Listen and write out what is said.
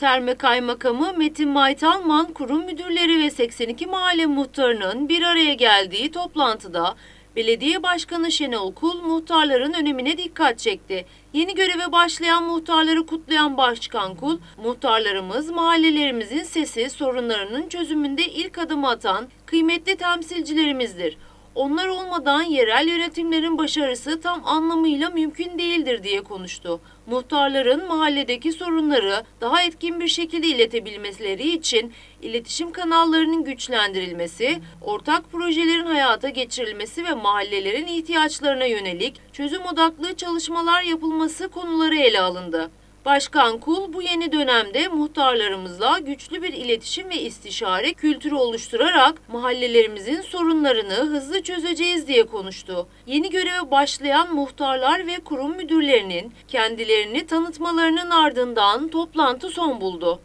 Terme Kaymakamı Metin Maytalman, kurum müdürleri ve 82 mahalle muhtarının bir araya geldiği toplantıda Belediye Başkanı Şenol Kul muhtarların önemine dikkat çekti. Yeni göreve başlayan muhtarları kutlayan Başkan Kul, muhtarlarımız mahallelerimizin sesi, sorunlarının çözümünde ilk adımı atan kıymetli temsilcilerimizdir. Onlar olmadan yerel yönetimlerin başarısı tam anlamıyla mümkün değildir diye konuştu. Muhtarların mahalledeki sorunları daha etkin bir şekilde iletebilmeleri için iletişim kanallarının güçlendirilmesi, ortak projelerin hayata geçirilmesi ve mahallelerin ihtiyaçlarına yönelik çözüm odaklı çalışmalar yapılması konuları ele alındı. Başkan Kul bu yeni dönemde muhtarlarımızla güçlü bir iletişim ve istişare kültürü oluşturarak mahallelerimizin sorunlarını hızlı çözeceğiz diye konuştu. Yeni göreve başlayan muhtarlar ve kurum müdürlerinin kendilerini tanıtmalarının ardından toplantı son buldu.